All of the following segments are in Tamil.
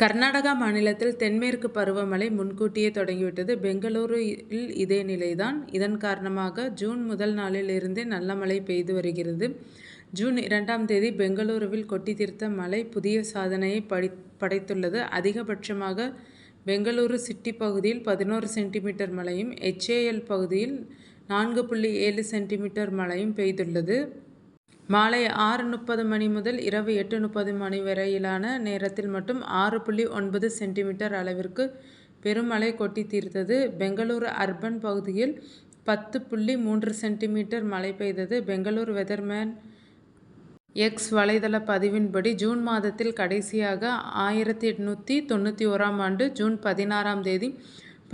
கர்நாடகா மாநிலத்தில் தென்மேற்கு பருவமழை முன்கூட்டியே தொடங்கிவிட்டது. பெங்களூருவில் இதே நிலைதான். இதன் காரணமாக ஜூன் முதல் நாளில் இருந்தே நல்ல மழை பெய்து வருகிறது. ஜூன் இரண்டாம் தேதி பெங்களூருவில் கொட்டி தீர்த்த மழை புதிய சாதனையை படைத்துள்ளது. அதிகபட்சமாக பெங்களூரு சிட்டி பகுதியில் பதினோரு சென்டிமீட்டர் மழையும் எச்ஏஎல் பகுதியில் நான்கு புள்ளி ஏழு சென்டிமீட்டர் மழையும் பெய்துள்ளது. மாலை ஆறு முப்பது மணி முதல் இரவு எட்டு முப்பது மணி வரையிலான நேரத்தில் மட்டும் ஆறு புள்ளி ஒன்பது சென்டிமீட்டர் அளவிற்கு பெருமழை கொட்டி தீர்த்தது. பெங்களூரு அர்பன் பகுதியில் பத்து புள்ளி மூன்று சென்டிமீட்டர் மழை பெய்தது. பெங்களூர் வெதர்மேன் எக்ஸ் வலைதள பதிவின்படி ஜூன் மாதத்தில் கடைசியாக ஆயிரத்தி எட்நூற்றி தொண்ணூற்றி ஓராம் ஆண்டு ஜூன் பதினாறாம் தேதி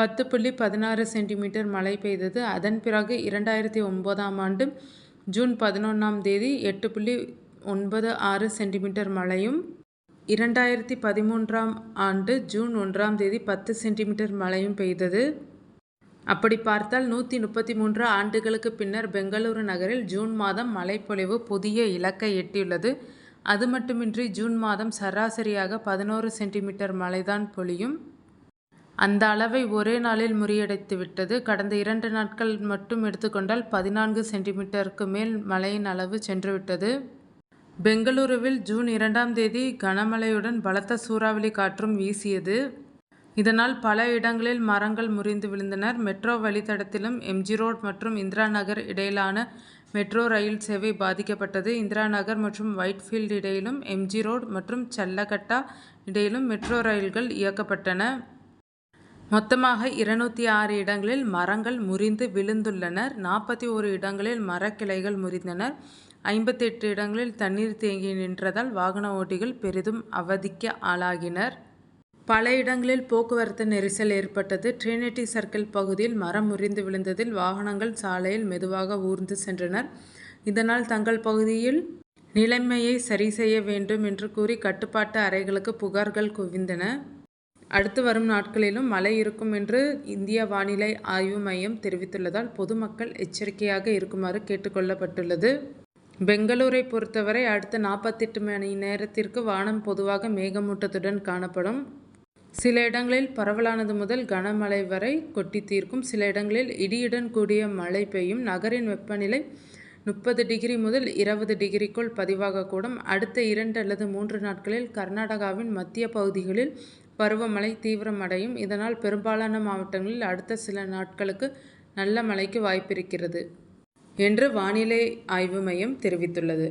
பத்து புள்ளி பதினாறு சென்டிமீட்டர் மழை பெய்தது. அதன் பிறகு இரண்டாயிரத்தி ஒன்பதாம் ஆண்டு ஜூன் பதினொன்றாம் தேதி எட்டு புள்ளி ஒன்பது ஆறு சென்டிமீட்டர் மழையும் இரண்டாயிரத்தி பதிமூன்றாம் ஆண்டு ஜூன் ஒன்றாம் தேதி பத்து சென்டிமீட்டர் மழையும் பெய்தது. அப்படி பார்த்தால் நூற்றி முப்பத்தி மூன்று ஆண்டுகளுக்கு பின்னர் பெங்களூரு நகரில் ஜூன் மாதம் மழைப்பொழிவு புதிய இலக்கை எட்டியுள்ளது. அது மட்டுமின்றி ஜூன் மாதம் சராசரியாக பதினோரு சென்டிமீட்டர் மழைதான் பொழியும். அந்த அளவை ஒரே நாளில் முறியடைத்துவிட்டது கடந்த இரண்டு நாட்கள் மட்டும் எடுத்துக்கொண்டால் பதினான்கு சென்டிமீட்டருக்கு மேல் மழையின் அளவு சென்றுவிட்டது. பெங்களூருவில் ஜூன் இரண்டாம் தேதி கனமழையுடன் பலத்த சூறாவளி காற்றும் வீசியது. இதனால் பல இடங்களில் மரங்கள் முறிந்து விழுந்தனர் மெட்ரோ வழித்தடத்திலும் எம்ஜி ரோட் ரோடு மற்றும் இந்திரா நகர் இடையிலான மெட்ரோ ரயில் சேவை பாதிக்கப்பட்டது. இந்திரா நகர் மற்றும் ஒயிட்ஃபீல்ட் இடையிலும் எம்ஜி ரோட் ரோடு மற்றும் சல்லகட்டா இடையிலும் மெட்ரோ ரயில்கள் இயக்கப்பட்டன. மொத்தமாக இருநூற்றி ஆறு இடங்களில் மரங்கள் முறிந்து விழுந்துள்ளனர் நாற்பத்தி ஓரு இடங்களில் மரக்கிளைகள் முறிந்தனர் ஐம்பத்தெட்டு இடங்களில் தண்ணீர் தேங்கி நின்றதால் வாகன ஓட்டிகள் பெரிதும் அவதிக்க ஆளாகினர். பல இடங்களில் போக்குவரத்து நெரிசல் ஏற்பட்டது. ட்ரினிட்டி சர்க்கிள் பகுதியில் மரம் முறிந்து விழுந்ததில் வாகனங்கள் சாலையில் மெதுவாக ஊர்ந்து சென்றனர். இதனால் தங்கள் பகுதியில் நிலைமையை சரி செய்ய வேண்டும் என்று கூறி கட்டுப்பாட்டு அறைகளுக்கு புகார்கள் குவிந்தன. அடுத்து வரும் நாட்களிலும் மழை இருக்கும் என்று இந்திய வானிலை ஆய்வு மையம் தெரிவித்துள்ளதால் பொதுமக்கள் எச்சரிக்கையாக இருக்குமாறு கேட்டுக்கொள்ளப்பட்டுள்ளது பெங்களூரை பொறுத்தவரை அடுத்த நாற்பத்தெட்டு மணி நேரத்திற்கு வானம் பொதுவாக மேகமூட்டத்துடன் காணப்படும். சில இடங்களில் பரவலானது முதல் கனமழை வரை கொட்டி தீர்க்கும். சில இடங்களில் இடியுடன் கூடிய மழை பெய்யும். நகரின் வெப்பநிலை முப்பது டிகிரி முதல் இருபது டிகிரிக்குள் பதிவாகக்கூடும். அடுத்த இரண்டு அல்லது மூன்று நாட்களில் கர்நாடகாவின் மத்திய பகுதிகளில் பருவமழை தீவிரமடையும். இதனால் பெரும்பாலான மாவட்டங்களில் அடுத்த சில நாட்களுக்கு நல்ல மழைக்கு வாய்ப்பிருக்கிறது என்று வானிலை ஆய்வு மையம் தெரிவித்துள்ளது.